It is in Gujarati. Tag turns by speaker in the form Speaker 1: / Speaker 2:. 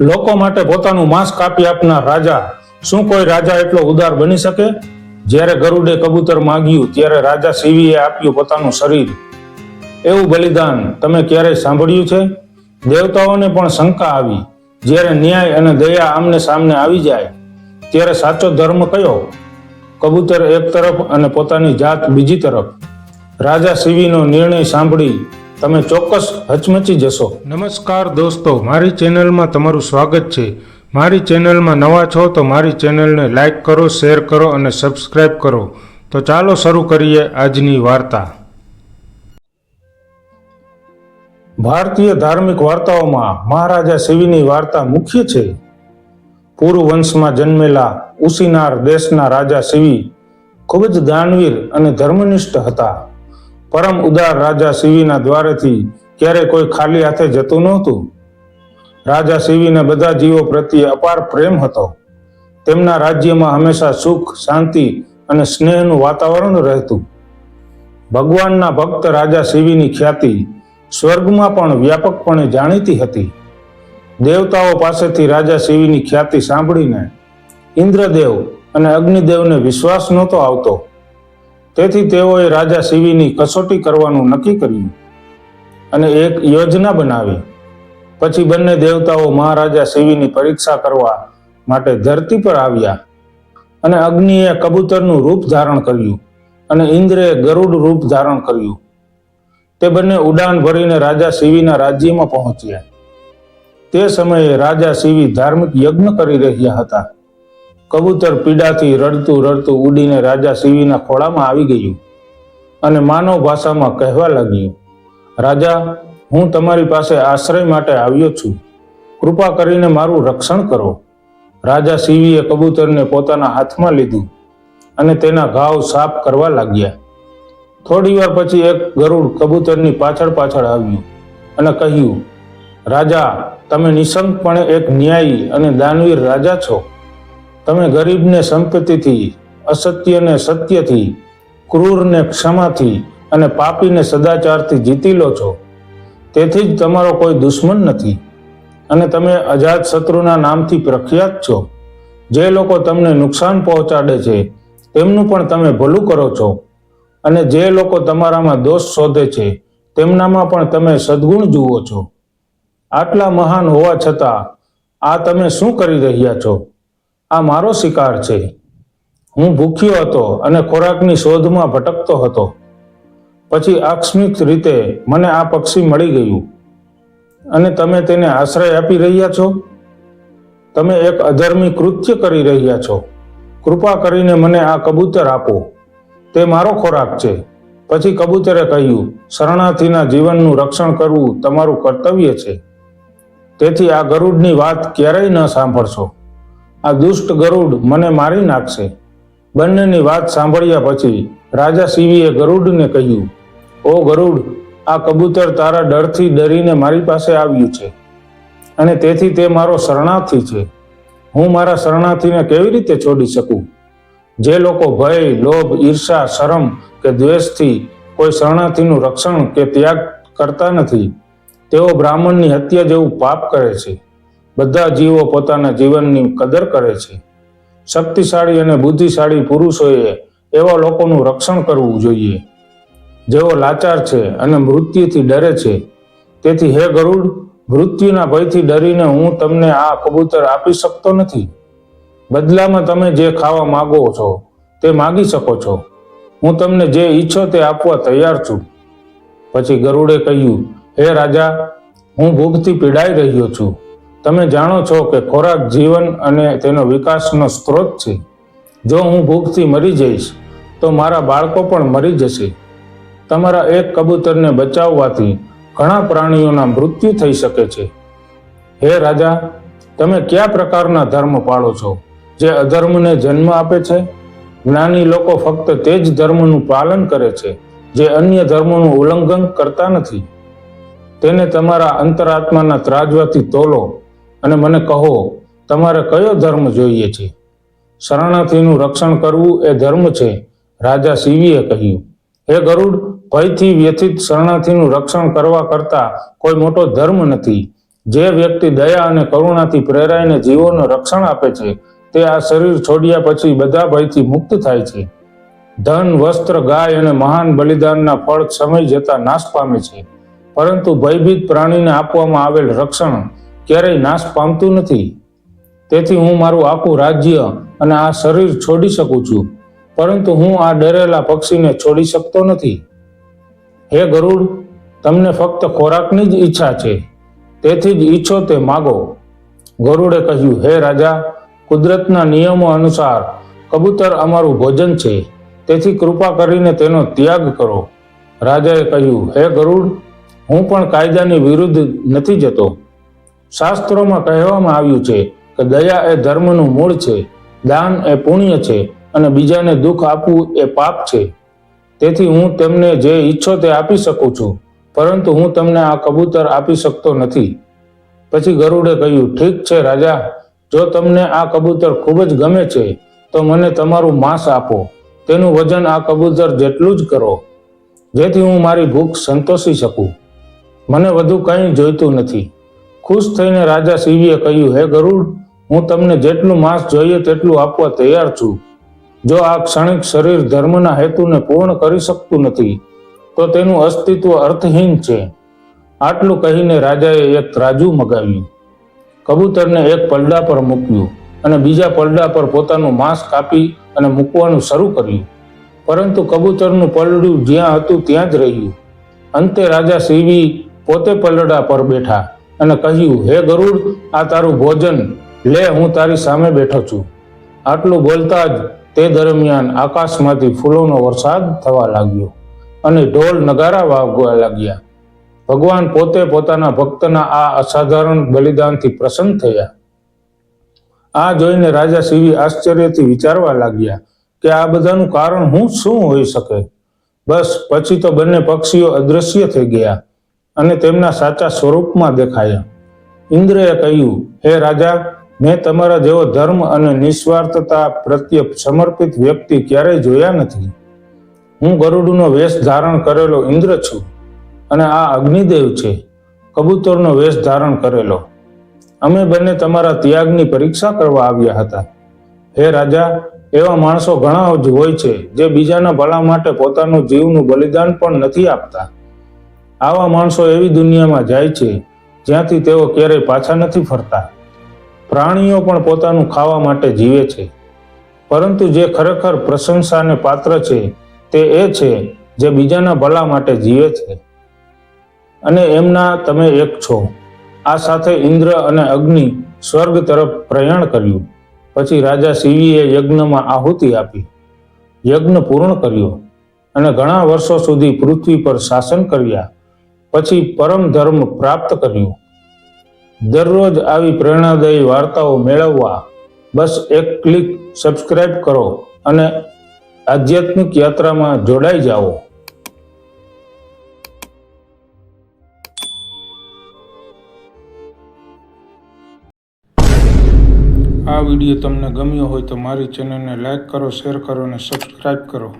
Speaker 1: લોકો માટે પોતાનું માંસ કાપી આપનાર રાજા. શું કોઈ રાજા એટલો ઉદાર બની શકે? જ્યારે ગરુડે કબૂતર માંગ્યું, ત્યારે રાજા શિવીએ આપ્યું પોતાનું શરીર. એવું બલિદાન તમે ક્યારેય સાંભળ્યું છે? દેવતાઓને પણ શંકા આવી. જ્યારે ન્યાય અને દયા આમને સામને આવી જાય, ત્યારે સાચો ધર્મ કયો? કબૂતર એક તરફ અને પોતાની જાત બીજી તરફ. રાજા શિવીનો નિર્ણય સાંભળી તમે ચોક્કસ હચમચી જશો. નમસ્કાર દોસ્તો મારી ચેનલમાં તમારું સ્વાગત છે. મારી ચેનલમાં નવા છો તો મારી ચેનલને લાઈક કરો શેર કરો અને સબસ્ક્રાઈબ કરો. તો ચાલો શરૂ કરીએ આજની વાર્તા. ભારતીય ધાર્મિક વાર્તાઓમાં મહારાજા શિવની વાર્તા મુખ્ય છે. પૂર્વ વંશમાં જન્મેલા ઉસીનાર દેશના રાજા શિવી ખૂબ જ દાનવીર અને ધર્મનિષ્ઠ હતા. પરમ ઉદાર રાજા શિવીના દ્વારેથી ક્યારે કોઈ ખાલી હાથે જતું નહોતું? રાજા શિવીને બધા જીવો પ્રત્યે અપાર પ્રેમ હતો. તેમના રાજ્યમાં હંમેશા સુખ, શાંતિ અને સ્નેહનું વાતાવરણ રહેતું. ભગવાનના ભક્ત રાજા શિવીની ખ્યાતિ સ્વર્ગમાં પણ વ્યાપકપણે જાણીતી હતી. દેવતાઓ પાસેથી રાજા શિવીની ખ્યાતિ સાંભળીને ઇન્દ્રદેવ અને અગ્નિદેવને વિશ્વાસ નહોતો આવતો. તેથી તેઓએ રાજા શિવીની કસોટી કરવાનું નક્કી કર્યું અને એક યોજના બનાવી. પછી બંને દેવતાઓ મહારાજા શિવીની પરીક્ષા કરવા માટે ધરતી પર આવ્યા અને અગ્નિએ કબૂતરનું રૂપ ધારણ કર્યું અને ઇન્દ્રએ ગરુડ રૂપ ધારણ કર્યું. તે બંને ઉડાન ભરીને રાજા શિવીના રાજ્યમાં પહોંચ્યા. તે સમયે રાજા શિવી ધાર્મિક યજ્ઞ કરી રહ્યા હતા. કબૂતર પીડાથી રડતું રડતું ઉડીને રાજા શિવીના ખોળામાં આવી ગયું અને માનવ ભાષામાં કહેવા લાગ્યું, રાજા, હું તમારી પાસે આશ્રય માટે આવ્યો છું. કૃપા કરીને મારું રક્ષણ કરો. રાજા શિવીએ કબૂતરને પોતાના હાથમાં લીધું અને તેના ઘાવ સાફ કરવા લાગ્યા. થોડી વાર પછી એક ગરુડ કબૂતરની પાછળ પાછળ આવ્યું અને કહ્યું, રાજા, તમે નિશંકપણે એક ન્યાયી અને દાનવીર રાજા છો. તમે ગરીબને સંપત્તિથી અસત્યને સત્યથી, ક્રૂરને ક્ષમાથી અને પાપીને સદાચારથી જીતી લો છો. તેથી જ તમારો કોઈ દુશ્મન નથી. અને તમે અજાત શત્રુના નામથી પ્રખ્યાત છો. જે લોકો તમને નુકસાન પહોંચાડે છે, તેમનું પણ તમે ભલું કરો છો. અને જે લોકો તમારામાં દોષ શોધે છે, તેમનામાં પણ તમે સદગુણ જુઓ છો. આટલા મહાન હોવા છતાં, આ તમે શું કરી રહ્યા છો? આ મારો શિકાર છે. હું ભૂખ્યો હતો અને ખોરાકની શોધમાં ભટકતો હતો. પછી આકસ્મિક રીતે મને આ પક્ષી મળી ગયું. અને તમે તેને આશ્રય આપી રહ્યા છો? તમે એક અધર્મી કૃત્ય કરી રહ્યા છો. કૃપા કરીને મને આ કબૂતર આપો. તે મારો ખોરાક છે. પછી કબૂતરે કહ્યું, શરણાર્થીના જીવનનું રક્ષણ કરવું તમારું કર્તવ્ય છે. તેથી આ ગરુડની વાત ક્યારેય ન સાંભળશો. આ દુષ્ટ ગરુડ મને મારી નાખશે. બંનેની વાત સાંભળ્યા પછી રાજા શિવીએ ગરુડને કહ્યું, ઓ ગરુડ, આ કબૂતર તારા ડરથી ડરીને મારી પાસે આવ્યું છે અને તેથી તે મારો શરણાર્થી છે. હું મારા શરણાર્થીને કેવી રીતે છોડી શકું? જે લોકો ભય, લોભ, ઈર્ષા, શરમ કે દ્વેષથી કોઈ શરણાર્થીનું રક્ષણ કે ત્યાગ કરતા નથી, તેઓ બ્રાહ્મણની હત્યા જેવું પાપ કરે છે. બધા જીવો પોતાના જીવનની કદર કરે છે. શક્તિશાળી અને બુદ્ધિશાળી પુરુષોએ એવા લોકોનું રક્ષણ કરવું જોઈએ. જેઓ લાચાર છે અને મૃત્યુથી ડરે છે. તેથી હે ગરુડ, મૃત્યુના ભયથી ડરીને હું તમને આ કબૂતર આપી શકતો નથી. બદલામાં તમે જે ખાવા માગો છો તે માગી શકો છો. હું તમને જે ઈચ્છો તે આપવા તૈયાર છું. પછી ગરુડે કહ્યું, હે રાજા, હું ભૂખથી પીડાઈ રહ્યો છું. તમે જાણો છો કે ખોરાક જીવન અને તેનો વિકાસનો સ્ત્રોત છે. જો હું ભૂખથી મરી જઈશ, તો મારા બાળકો પણ મરી જશે. તમારા એક કબૂતરને બચાવવાથી ઘણા પ્રાણીઓના મૃત્યુ થઈ શકે છે. હે રાજા, તમે કયા પ્રકારના ધર્મ પાળો છો? જે અધર્મને જન્મ આપે છે? જ્ઞાની લોકો ફક્ત તે જ ધર્મનું પાલન કરે છે, જે અન્ય ધર્મોનું ઉલ્લંઘન કરતા નથી. તેને તમારા અંતરાત્માના ત્રાજવાથી તોલો. અને મને કહો, તમારે કયો ધર્મ જોઈએ છે? શરણાર્થીનું રક્ષણ કરવું એ ધર્મ છે, રાજા શિવીએ કહ્યું. હે ગરુડ, ભયથી વ્યથિત શરણાર્થીનું રક્ષણ કરવા કરતા કોઈ મોટો ધર્મ નથી. જે વ્યક્તિ દયા અને કરુણાથી પ્રેરાઈને જીવોનું રક્ષણ આપે છે, તે આ શરીર છોડ્યા પછી બધા ભયથી મુક્ત થાય છે. ધન, વસ્ત્ર, ગાય અને મહાન બલિદાનના ફળ સમય જતા નાશ પામે છે. પરંતુ ભયભીત પ્રાણીને આપવામાં આવેલ રક્ષણ ક્યારેય નાશ પામતું નથી. તેથી હું મારું આખું રાજ્ય અને આ શરીર છોડી શકું છું, પરંતુ હું આ ડરેલા પક્ષીને છોડી શકતો નથી. હે ગરુડ, તમને ફક્ત ખોરાકની જ ઈચ્છા છે, તેથી જ ઈચ્છો તે માગો. ગરુડે કહ્યું, હે રાજા, કુદરતના નિયમો અનુસાર કબૂતર અમારું ભોજન છે, તેથી કૃપા કરીને તેનો ત્યાગ કરો. રાજાએ કહ્યું, હે ગરુડ, હું પણ કાયદાની વિરુદ્ધ નથી જતો. શાસ્ત્રોમાં કહેવામાં આવ્યું છે કે દયા એ ધર્મનું મૂળ છે, દાન એ પુણ્ય છે અને બીજાને દુઃખ આપવું એ પાપ છે. તેથી હું તેમને જે ઈચ્છો તે આપી શકું છું, પરંતુ હું તમને આ કબૂતર આપી શકતો નથી. પછી ગરુડે કહ્યું, ઠીક છે રાજા, જો તમને આ કબૂતર ખૂબ જ ગમે છે, તો મને તમારું માંસ આપો. તેનું વજન આ કબૂતર જેટલું જ કરો, જેથી હું મારી ભૂખ સંતોષી શકું. મને વધુ કંઈ જોઈતું નથી. ખુશ થઈને રાજા શિવીએ કહ્યું, હે ગરુડ, હું તમને જેટલું માંસ જોઈએ તેટલું આપવા તૈયાર છું. જો આ ક્ષણિક શરીર ધર્મના હેતુને પૂર્ણ કરી શકતું નથી, તો તેનું અસ્તિત્વ અર્થહીન છે. આટલું કહીને રાજાએ એક ત્રાજુ મગાવ્યું. કબૂતરને એક પલડા પર મૂક્યું અને બીજા પલડા પર પોતાનું માંસ કાપી અને મૂકવાનું શરૂ કર્યું. પરંતુ કબૂતરનું પલડું જ્યાં હતું ત્યાં જ રહ્યું. અંતે રાજા શિવી પોતે પલડા પર બેઠા. અને કહ્યું, હે ગરુડ, આ તારું ભોજન. લે, હું તારી સામે બેઠો છું. આટલું બોલતા જ તે દરમિયાન આકાશમાંથી ફૂલોનો વરસાદ થવા લાગ્યો અને ઢોલ નગારા વાગવા લાગ્યા. ભગવાન પોતે પોતાના ભક્તના આ અસાધારણ બલિદાનથી પ્રસન્ન થયા. આ જોઈને રાજા શિવી આશ્ચર્યથી વિચારવા લાગ્યા કે આ બધાનું કારણ હું શું હોઈ શકે? બસ, પછી તો બંને પક્ષીઓ અદૃશ્ય થઈ ગયા. અને તેમના સાચા સ્વરૂપમાં દેખાયા. ઇન્દ્રએ કહ્યું, હે રાજા, મેં તમારા જેવો ધર્મ અને નિસ્વાર્થતા પ્રત્યે સમર્પિત વ્યક્તિ ક્યારેય જોયા નથી. હું ગરુડનો વેશ ધારણ કરેલો ઇન્દ્ર છું અને આ અગ્નિદેવ છે, કબૂતરનો વેશ ધારણ કરેલો. અમે બંને તમારા ત્યાગની પરીક્ષા કરવા આવ્યા હતા. હે રાજા, એવા માણસો ઘણા જ હોય છે, જે બીજાના ભલા માટે પોતાનું જીવનું બલિદાન પણ નથી આપતા. આવા માણસો એવી દુનિયામાં જાય છે, જ્યાંથી તેઓ ક્યારેય પાછા નથી ફરતા. પ્રાણીઓ પણ પોતાનું ખાવા માટે જીવે છે. પરંતુ જે ખરેખર પ્રશંસાને પાત્ર છે, તે એ છે જે બીજાના ભલા માટે જીવે છે. અને એમના તમે એક છો. આ સાથે ઇન્દ્ર અને અગ્નિ સ્વર્ગ તરફ પ્રયાણ કર્યું. પછી રાજા શિવીએ યજ્ઞમાં આહુતિ આપી. યજ્ઞ પૂર્ણ કર્યો અને ઘણા વર્ષો સુધી પૃથ્વી પર શાસન કર્યા. પછી પરમ ધર્મ પ્રાપ્ત કર્યું. દરરોજ આવી પ્રેરણાદાયી વાર્તાઓ મેળવવા બસ એક ક્લિક સબસ્ક્રાઇબ કરો અને આધ્યાત્મિક યાત્રામાં જોડાઈ જાઓ. આ વીડિયો તમને ગમ્યો હોય તો મારી ચેનલને લાઈક કરો, શેર કરો અને સબસ્ક્રાઇબ કરો.